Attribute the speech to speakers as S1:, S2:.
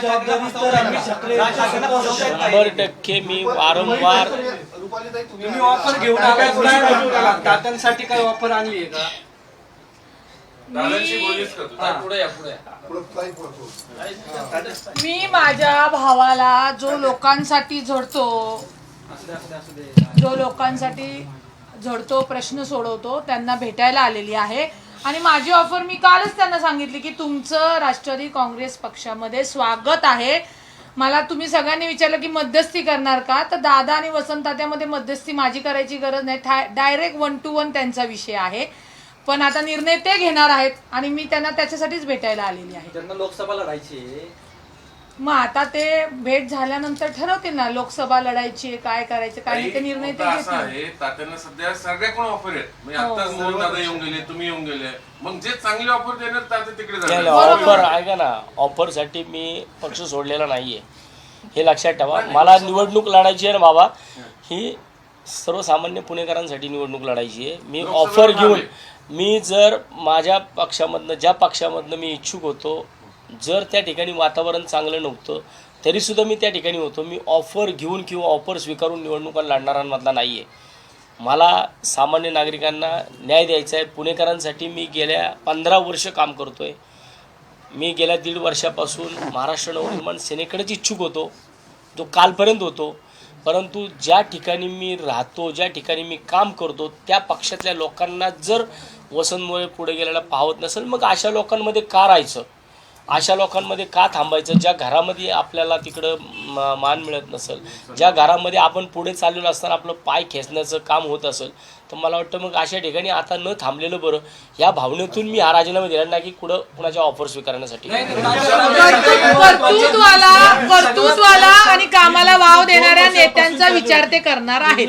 S1: जबाबदारी तर आम्ही ठाकरे
S2: शंभर टक्के मी वारंवार
S3: तुम्ही ऑफर घेऊन दात्यांसाठी काय ऑफर आणली आहे का.
S4: मी माझ्या भावाला जो लोकांसाठी झडतो जो लोकांसाठी झडतो प्रश्न सोडवतो त्यांना भेटायला आलेली आहे. आणि माझी ऑफर मी कालच त्यांना सांगितली की तुमचं राष्ट्रवादी काँग्रेस पक्षामध्ये स्वागत आहे. मला तुम्ही सगळ्यांनी विचारलं की मध्यस्थी करणार का? तर दादा आणि वसंतात्यामध्ये मध्यस्थी माझी करायची गरज नाही. डायरेक्ट वन टू वन त्यांचा विषय आहे. पण आता निर्णय ते घेणार आहेत आणि मी त्यांना त्याच्यासाठीच भेटायला आलेली आहे.
S3: त्यांना लोकसभा लढायची
S4: मग आता ते भेट झाल्यानंतर ठरवतील ना लोकसभा लढायची काय करायचं काय नाही ते निर्णय ते
S5: मुद्दा असा
S4: घेतील.
S5: आहे तात्यांना सध्या सगळ्याकडून ऑफर आहेत? म्हणजे
S4: हो.
S5: आताच मोहन दादा येऊन गेले तुम्ही येऊन गेले. मग जे चांगली ऑफर देणार तात्या तिकडे जाणार.
S2: ऑफर ऐका ना ऑफरसाठी मी पक्ष सोडलेला नाहीये. हे लक्षात ठेवा. मला निवडणूक लढायची आहे ना बाबा. ही. सर्वसामान्य पुणेकरांसाठी निवडणूक लढायची आहे. मी ऑफर घेऊन. मी जर माझ्या पक्षामधनं ज्या पक्षामधनं मी इच्छुक होतो जर त्या ठिकाणी वातावरण चांगलं नव्हतं तरीसुद्धा मी त्या ठिकाणी होतो. मी ऑफर घेऊन किंवा ऑफर स्वीकारून निवडणुका लढणाऱ्यांमधला नाही आहे मला सामान्य नागरिकांना न्याय द्यायचा आहे. पुणेकरांसाठी मी गेल्या पंधरा वर्ष काम करतो आहे मी गेल्या दीड वर्षापासून महाराष्ट्र नवनिर्माण सेनेकडेच इच्छुक होतो. जो कालपर्यंत होतो. परंतु ज्या ठिकाणी मी राहतो ज्या ठिकाणी मी काम करतो त्या पक्षातल्या लोकांना जर वसंतमुळे पुढे गेलेला पाहत नसेल मग अशा लोकांमध्ये का राहायचं? अशा लोकांमध्ये का थांबायचं? ज्या घरामध्ये आपल्याला तिकडं म- मान मिळत नसेल ज्या घरामध्ये आपण पुढे चाललेलो असताना आपलं पाय खेचण्याचं काम होत असेल तर मला वाटतं मग अशा ठिकाणी आता न थांबलेलं बरं. या भावनेतून मी हा राजीनामा दिला नाही की कुठं कुणाच्या ऑफर स्वीकारण्यासाठी.
S4: कर्तृत्वाला आणि कामाला वाव देणाऱ्या नेत्यांचा विचार ते करणार आहेत.